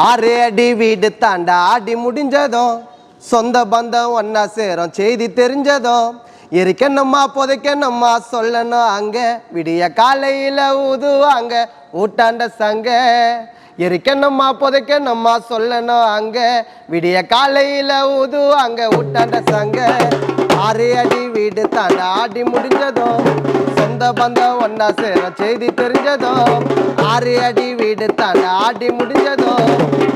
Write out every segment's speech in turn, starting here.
ஆறு அடி வீடு தாண்டா ஆடி முடிஞ்சதும் சொந்த பந்தம் ஒன்னா சேரும் செய்தி தெரிஞ்சதும் இருக்கணுமா புதைக்கணுமா சொல்லணும் அங்க. விடிய காலையில ஊதுவாங்க ஊட்டாண்ட சங்க. இருக்கணுமா புதைக்கணுமா சொல்லணும் அங்க. விடிய காலையில ஊதுவாங்க ஊட்டாண்ட சங்க. ஆறு அடி வீடு தாண்டா ஆடி முடிஞ்சதும் சொந்த பந்தம் ஒன்னா சேர செய்தி தெரிஞ்சதும் ஆறு அடி வீடு தாண்டா ஆடி முடிஞ்சதும்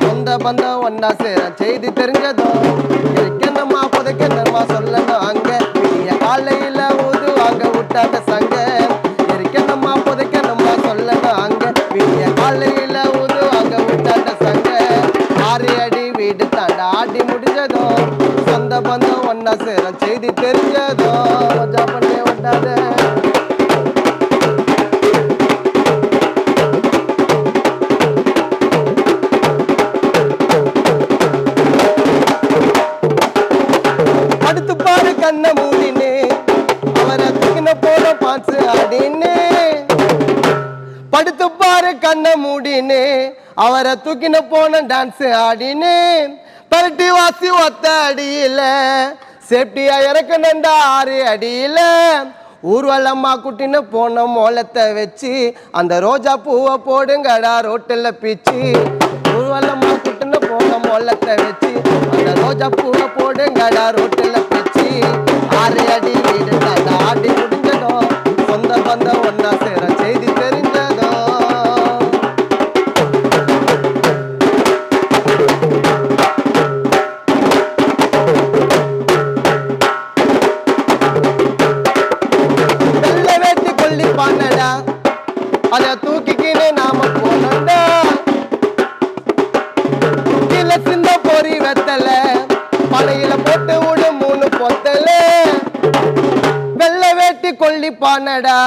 சொந்த பந்தம் ஒன்னா சேர செய்தி தெரிஞ்சதும் இருக்கணுமா புதைக்கணுமா சொல்லணும் அங்க? விடிய காலையில ஊதுவாங்க விட்டாத சங்க. இருக்கணுமா புதைக்கணுமா சொல்லணும் அங்க? விடிய காலையில ஊதுவாங்க விட்டாத சங்க. ஆறு அடி வீடு தாண்டா ஆடி முடிஞ்சதும் சொந்த பந்தம் ஒன்னா சேர செய்தி தெரிஞ்சதும். கண்ண மூடினே. அவரை தூக்கின போல பாச்சு ஆடினே படுத்து பாரு கண்ண மூடினே. அவரை தூக்கின போன டான்ஸ் ஆடினே பரட்டி வாசி ஒத்த அடியில. சேஃப்டியா இறக்கணுண்டா ஆறு அடியில. ஊர்வலம்மா குட்டின்னு போன மோலத்தை வச்சு அந்த ரோஜா பூவை போடுங்கடா ரோட்டில் பிச்சு. ஊர்வலம்மா குட்டின்னு போன மோலத்தை வச்சு அந்த ரோஜா பூவை போடுங்கடா ரோட்டில் ஆறு அடி வீடு தாண்டா கொள்ளி பானடா.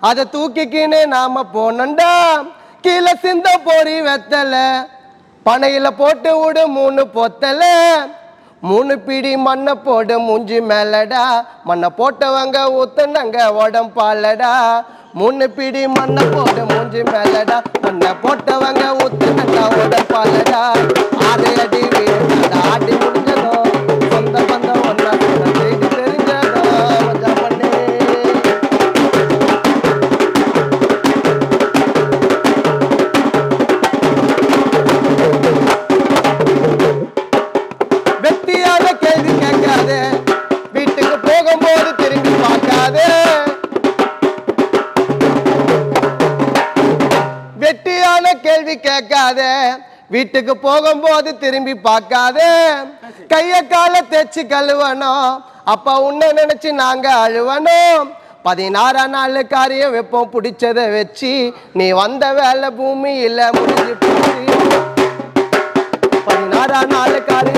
அதை தூக்கிக்கினே நாம போனண்டா கீழே சிந்த பொறி வெத்தல. பனையில போட்டு விடு மூணு பொத்தல. மூணு பிடி மண்ணை போடு மூஞ்சி மேலடா. மண்ணை போட்டவங்க ஊத்துனங்க உடம்பாலடா. மூணு பிடி மண்ணை போடு மூஞ்சி மேலடா. கேள்வி கேட்காத. வீட்டுக்கு போகும்போது திரும்பி பார்க்காத. கைய கால தேச்சு கழுவணும். அப்ப உன்னை நினைச்சு நாங்க அழுவணும். பதினாறாம் நாள் காரியம் வைப்போம் பிடிச்சத வச்சு நீ வந்த வேலை பூமியில முடிஞ்சு போச்சு. பதினாறாம் நாள் காரியம்